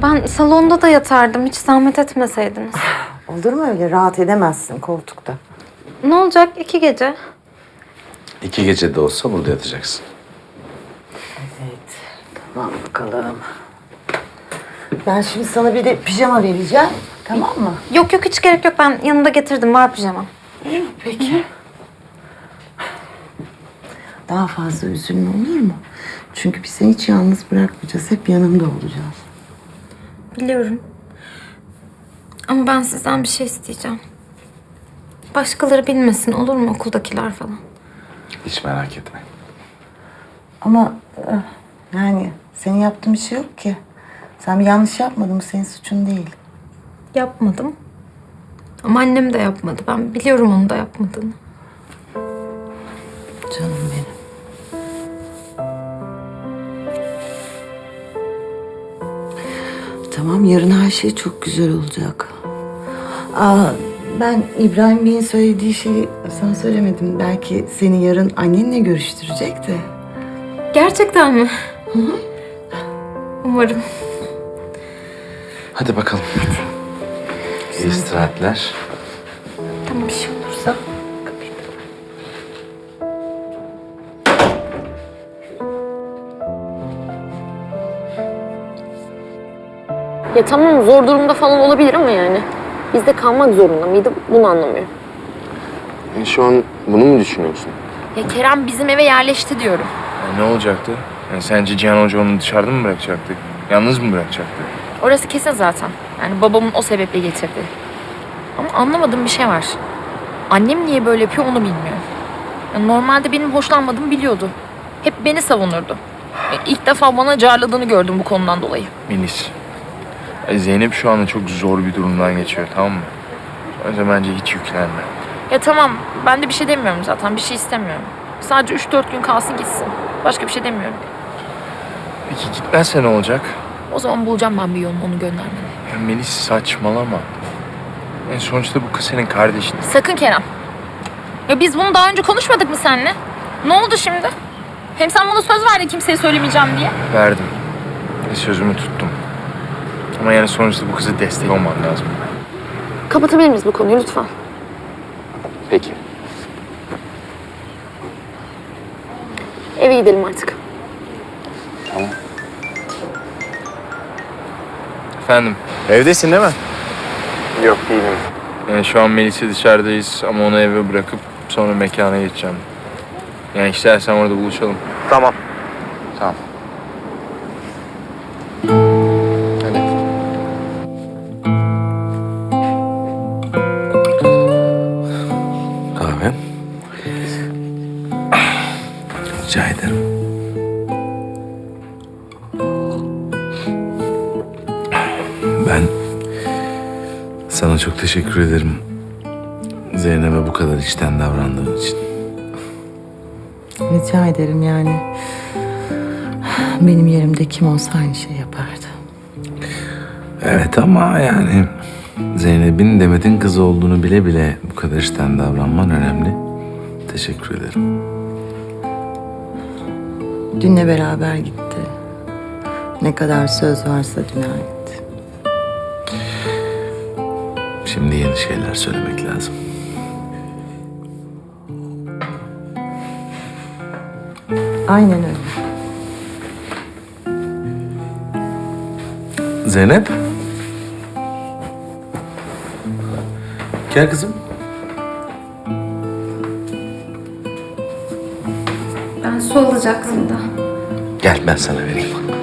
Ya ben salonda da yatardım. Hiç zahmet etmeseydiniz. Olur mu öyle? Rahat edemezsin koltukta. Ne olacak iki gece? İki gece de olsa burada yatacaksın. Evet. Tamam bakalım. Ben şimdi sana bir de pijama vereceğim. Tamam mı? Yok yok hiç gerek yok. Ben yanında getirdim. Var pijama. Peki. Daha fazla üzülme olur mu? Çünkü biz seni hiç yalnız bırakmayacağız. Hep yanında olacağız. Biliyorum. Ama ben sizden bir şey isteyeceğim. Başkaları bilmesin olur mu okuldakiler falan? Hiç merak etme. Ama eh, yani senin yaptığın bir şey yok ki. Sen bir yanlış yapmadın mı? Senin suçun değil. Yapmadım. Ama annem de yapmadı. Ben biliyorum onu da yapmadığını. Canım Tamam yarın her şey çok güzel olacak. Aa, ben İbrahim Bey'in söylediği şeyi sana söylemedim. Belki seni yarın annenle görüştürecek de. Gerçekten mi? Umarım. Hadi bakalım. İyi istirahatler. Tamam bir şey. Ya tamam zor durumda falan olabilir ama yani. Bizde kalmak zorunda mıydı bunu anlamıyorum. E, Şu an bunu mu düşünüyorsun? Ya Kerem bizim eve yerleşti diyorum. Ya ne olacaktı? Yani sence Cihan Hoca onu dışarıda mı bırakacaktı? Yalnız mı bırakacaktı? Orası kesin zaten. Yani babamın o sebeple getirdi. Ama anlamadığım bir şey var. Annem niye böyle yapıyor onu bilmiyorum. Ya normalde benim hoşlanmadığımı biliyordu. Hep beni savunurdu. Ya İlk defa bana carladığını gördüm bu konudan dolayı. Melis. E, Zeynep şu anda çok zor bir durumdan geçiyor tamam mı? O yüzden bence hiç yüklenme. Ya tamam ben de bir şey demiyorum zaten. Bir şey istemiyorum. Sadece 3-4 gün kalsın gitsin. Başka bir şey demiyorum. Peki gitmezse ne olacak? O zaman bulacağım ben bir yolunu onu göndermenin. Ya Melis saçmalama. En sonuçta bu kız senin kardeşin. Sakın Kerem. Ya biz bunu daha önce konuşmadık mı seninle? Ne oldu şimdi? Hem sen bana söz verdin kimseye söylemeyeceğim diye. Verdim. Ve sözümü tuttum. Ama yani sonuçta bu kıza destek olman lazım. Kapatabilir miyiz bu konuyu lütfen? Peki. Eve gidelim artık. Efendim, Evdesin değil mi? Yok değilim. yani şu an Melis'le dışarıdayız ama onu eve bırakıp sonra mekana geçeceğim. Yani istersen orada buluşalım. Tamam. Tamam. Teşekkür ederim. Zeynep'e bu kadar içten davrandığın için. Rica ederim yani. Benim yerimde kim olsa aynı şey yapardı. Evet ama yani Zeynep'in Demet'in kızı olduğunu bile bile bu kadar içten davranman önemli. Teşekkür ederim. Dünle beraber gitti. Ne kadar söz varsa düne ait. Şimdi yeni şeyler söylemek lazım. Aynen öyle. Zeynep. Gel kızım. Ben su alacaktım da. Gel ben sana vereyim.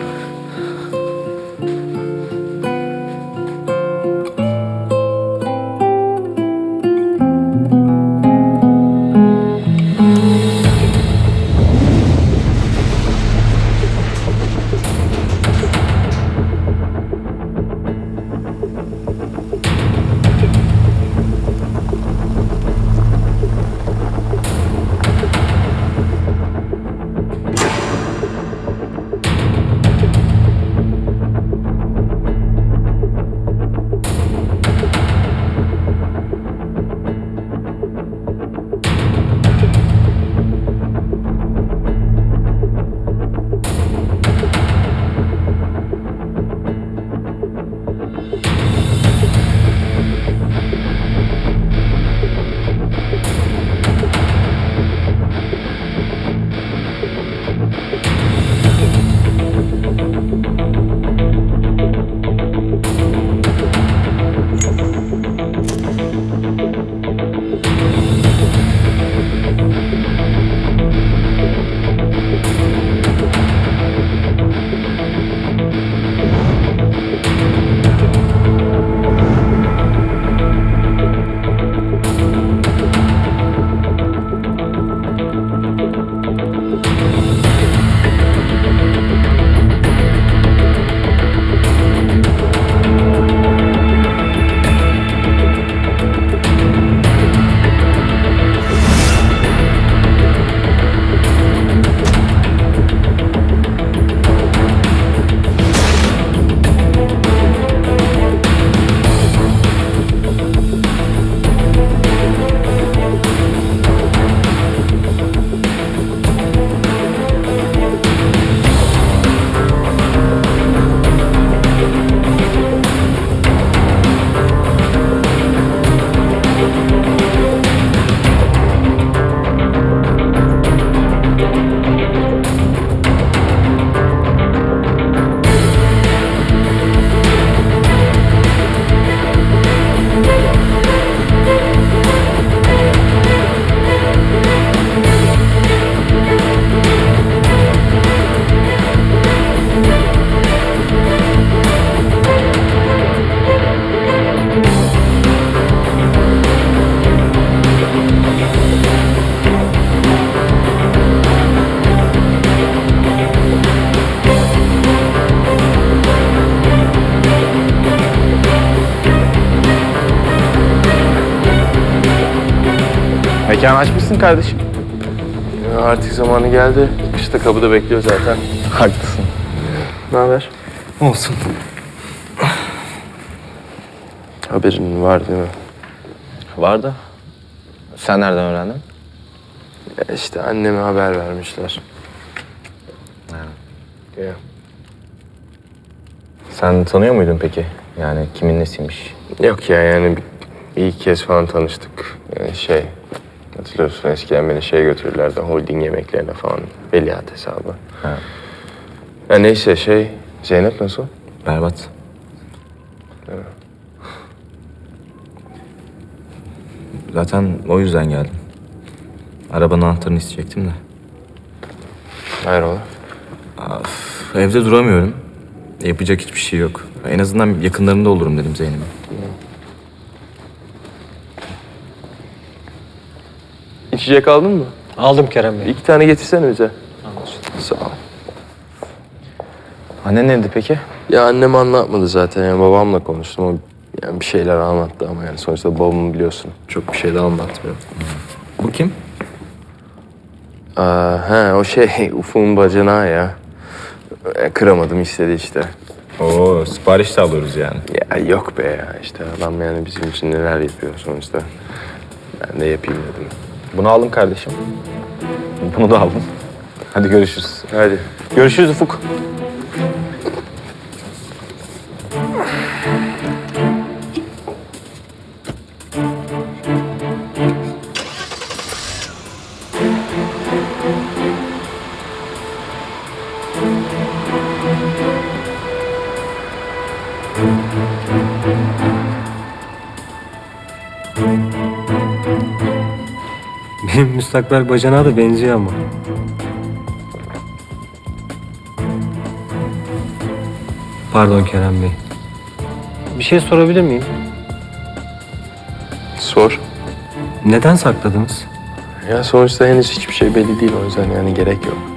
Mekan açmışsın kardeşim. Ya artık zamanı geldi. İşte kapıda bekliyor zaten. Haklısın. Ne haber? Olsun. Haberin var değil mi? Var da. Sen nereden öğrendin? Ya işte anneme haber vermişler. Ya. Sen tanıyor muydun peki? Yani kimin nesiymiş? Yok ya yani ilk kez falan tanıştık. Yani şey hatırlıyorsun eskiden beni şeye götürürlerdi holding yemeklerine falan. Veliaht hesabı. Ha. Ya neyse şey Zeynep nasıl? Berbat. Zaten o yüzden geldim. Arabanın anahtarını isteyecektim de. Hayrola? Üf, Evde duramıyorum. Yapacak hiçbir şey yok. En azından yakınlarında olurum dedim Zeynep'in. İçecek aldın mı? Aldım Kerem Bey. İki tane getirsene bize. Sağ ol. Annen nerede peki? Ya annem anlatmadı zaten yani babamla konuştum o yani bir şeyler anlattı ama yani sonuçta babamı biliyorsun. Çok bir şey de anlatmıyor. Bu kim? Aa, he o şey Ufuk'un bacanağı ya. E, Kıramadım istedi işte. Oo, sipariş de alıyoruz yani. Ya yok be ya işte adam yani bizim için neler yapıyor sonuçta. Ben de yapayım dedim. Bunu aldım kardeşim. Bunu da aldım. Hadi görüşürüz. Hadi. Görüşürüz Ufuk. Benim müstakbel bacanağa da benziyor ama. Pardon Kerem Bey. Bir şey sorabilir miyim? Sor. Neden sakladınız? Ya sonuçta henüz hiçbir şey belli değil o yüzden yani gerek yok.